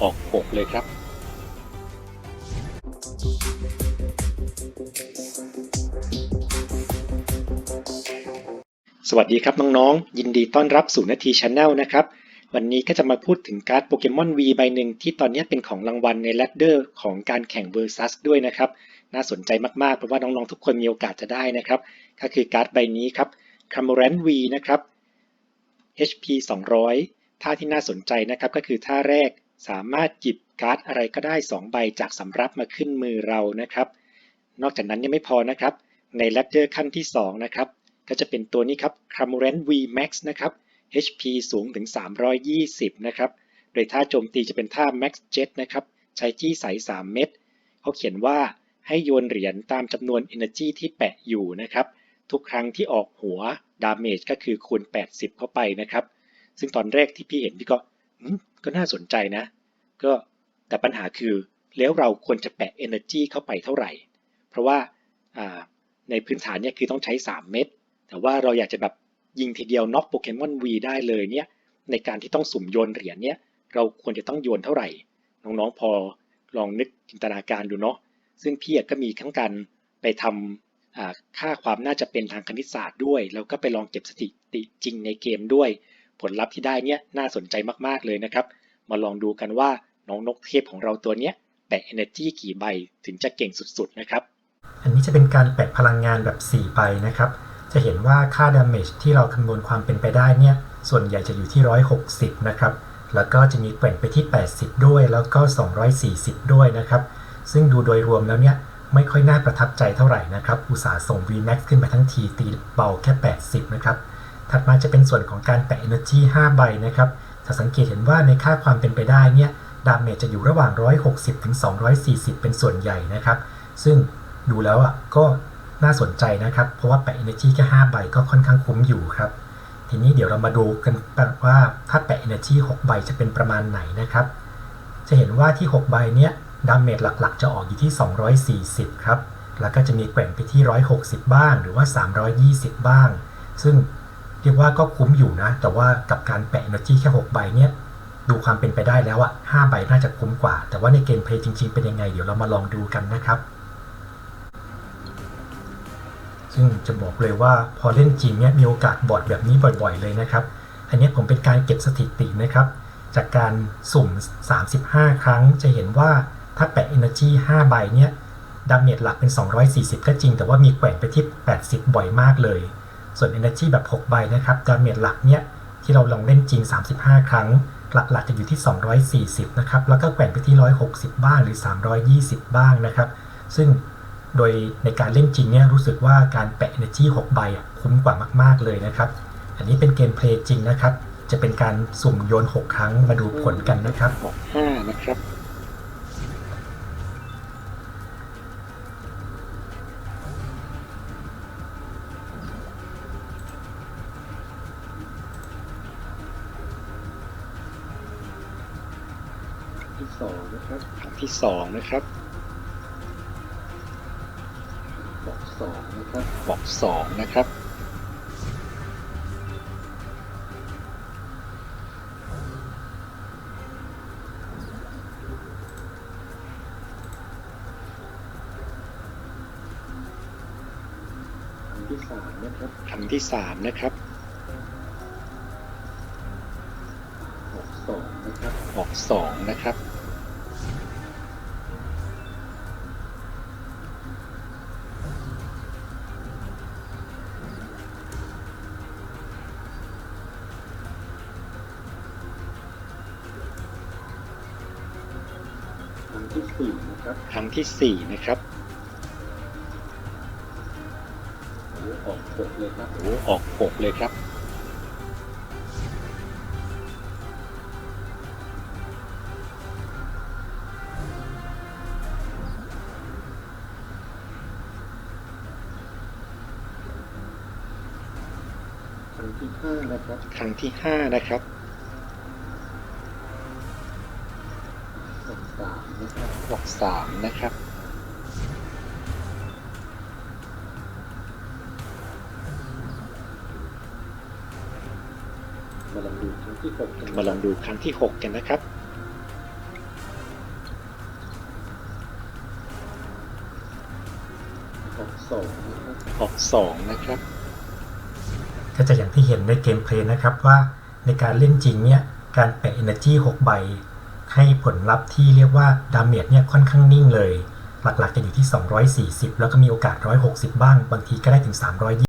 ออกหกเลยครับ สวัสดีครับน้องๆ ยินดีต้อนรับสู่นาทีชาแนลนะครับ วันนี้ก็จะมาพูดถึงการ์ดโปเกมอน V ใบหนึ่งที่ตอนนี้เป็นของรางวัลในแรดเดอร์ของการแข่ง Versus ด้วยนะครับ น่าสนใจมากๆ เพราะว่าน้องๆ ทุกคนมีโอกาสจะได้นะครับ ก็คือการ์ดใบนี้ครับ c a m o r a n V นะครับ HP 200ท่าที่น่าสนใจนะครับก็คือท่าแรก สามารถหยิบการ์ดอะไรก็ได้ 2 ใบจากสำรับมาขึ้นมือเรานะครับ นอกจากนั้นยังไม่พอนะครับ ในแรดเดอร์ขั้นที่ 2 นะครับ ก็จะเป็นตัวนี้ครับ c r a m o r a n V Max นะครับ HP สูงถึง 320 นะครับ โดยท่าโจมตีจะเป็นท่า Max Jet นะครับ ใช้จี้ใส3เม็ดเขาเขียนว่าให้โยนเหรียญตามจำนวน Energy ที่แปะอยู่นะครับ ทุกครั้งที่ออกหัว Damage ก็คือคูณ 80 เข้าไปนะครับ ซึ่งตอนแรกที่พี่เห็นพี่ก็ ก็น่าสนใจนะ ก็แต่ปัญหาคือแล้วเราควรจะแปะ Energy เข้าไปเท่าไหร่ เพราะว่าในพื้นฐานเนี่ยคือต้องใช้ 3 เม็ด แต่ว่าเราอยากจะแบบยิงทีเดียวน็อกโปเกมอน V ได้เลยเนี่ย ในการที่ต้องสุ่มโยนเหรียญเนี่ย เราควรจะต้องโยนเท่าไหร่ น้องๆพอลองนึกจินตนาการดูเนาะ ซึ่งพี่ก็มีทั้งการไปทำค่าความน่าจะเป็นทางคณิตศาสตร์ด้วย แล้วก็ไปลองเก็บสถิติจริงในเกมด้วย ผลลัพธ์ที่ได้เนี่ยน่าสนใจมากๆเลยนะครับ มาลองดูกันว่าน้องนกเทพของเราตัวเนี้ยแปะ energy กี่ใบถึงจะเก่งสุดๆนะครับ อันนี้จะเป็นการแปะพลังงานแบบ 4 ใบนะครับ จะเห็นว่าค่า damage ที่เราคำนวณความเป็นไปได้เนี่ย ส่วนใหญ่จะอยู่ที่ 160 นะครับ แล้วก็จะมีแกว่งไปที่ 80 ด้วย แล้วก็ 240 ด้วยนะครับ ซึ่งดูโดยรวมแล้วเนี่ยไม่ค่อยน่าประทับใจเท่าไหร่นะครับ อุตสาห์ส่ง VMAX ขึ้นมาทั้งทีตีเบาแค่ 80 นะครับ ถัดมาจะเป็นส่วนของการแปะ Energy 5 ใบนะครับจะสังเกตเห็นว่าในค่าความเป็นไปได้เนี่ยดาเมจจะอยู่ระหว่าง 160ถึง240 เป็นส่วนใหญ่นะครับ ซึ่งดูแล้วอะก็น่าสนใจนะครับ เพราะว่าแปะ Energy แค่5ใบก็ค่อนข้างคุ้มอยู่ครับ ทีนี้เดี๋ยวเรามาดูกันว่าถ้าแปะ Energy 6 ใบจะเป็นประมาณไหนนะครับ จะเห็นว่าที่ 6 ใบเนี้ยดาเมจหลักๆ จะออกอยู่ที่ 240 ครับ แล้วก็จะมีแกว่งไปที่ 160 บ้าง หรือว่า 320 บ้าง ซึ่ง เรียกว่าก็คุ้มอยู่นะ แต่ว่ากับการแปะ Energy แค่ 6 ใบเนี้ยดูความเป็นไปได้แล้วอะ5ใบน่าจะคุ้มกว่า แต่ว่าในเกมเพย์จริง ๆ เป็นยังไง เดี๋ยวเรามาลองดูกันนะครับ ซึ่งจะบอกเลยว่าพอเล่นจริงเนี่ยมีโอกาสบอดแบบนี้บ่อยๆเลยนะครับ อันนี้ผมเป็นการเก็บสถิตินะครับ จากการสุ่ม 35 ครั้งจะเห็นว่าถ้าแปะ Energy 5 ใบเนี่ยดาเมจหลักเป็น 240 ก็จริง แต่ว่ามีแกว่งไปที่ 80 บ่อยมากเลย ส่วน Energy แบบ 6 ใบนะครับดาเมจหลักเนี่ยที่เราลองเล่นจริง 35 ครั้ง หลักๆจะอยู่ที่ 240 นะครับ แล้วก็แกว่งไปที่ 160 บ้างหรือ 320 บ้างนะครับ ซึ่งโดยในการเล่นจริงเนี่ยรู้สึกว่าการแปะ Energy 6 ใบคุ้มกว่ามาก ๆ เลยนะครับ อันนี้เป็นเกมเพลย์จริงนะครับ จะเป็นการสุ่มโยน 6 ครั้งมาดูผลกันนะครับออกห้านะครับ ที่สองนะครับครั้งที่สองนะครับบอกสองนะครับบอกสองนะครับครั้งที่สามนะครับครั้งที่สามนะครับออกสองนะครับออกสองนะครับ ที่สี่นะครับครั้งที่สี่นะครับโอ้ออกหกเลยครับโอ้ออกหกเลยครับครั้งที่ห้านะครับครั้งที่ห้านะครับ บวกสามนะครับ มาลองดูครั้งที่หกมาลองดูครั้งที่หกกันนะครับหกสองหกสองนะครับ ก็จะอย่างที่เห็นในเกมเพลย์นะครับว่าในการเล่นจริงเนี่ย การแปะ Energy กใบ ให้ผลลัพธ์ที่เรียกว่าดาเมจเนี่ยค่อนข้างนิ่งเลย หลักๆจะอยู่ที่ 240 แล้วก็มีโอกาส 160 บ้าง บางทีก็ได้ถึง 320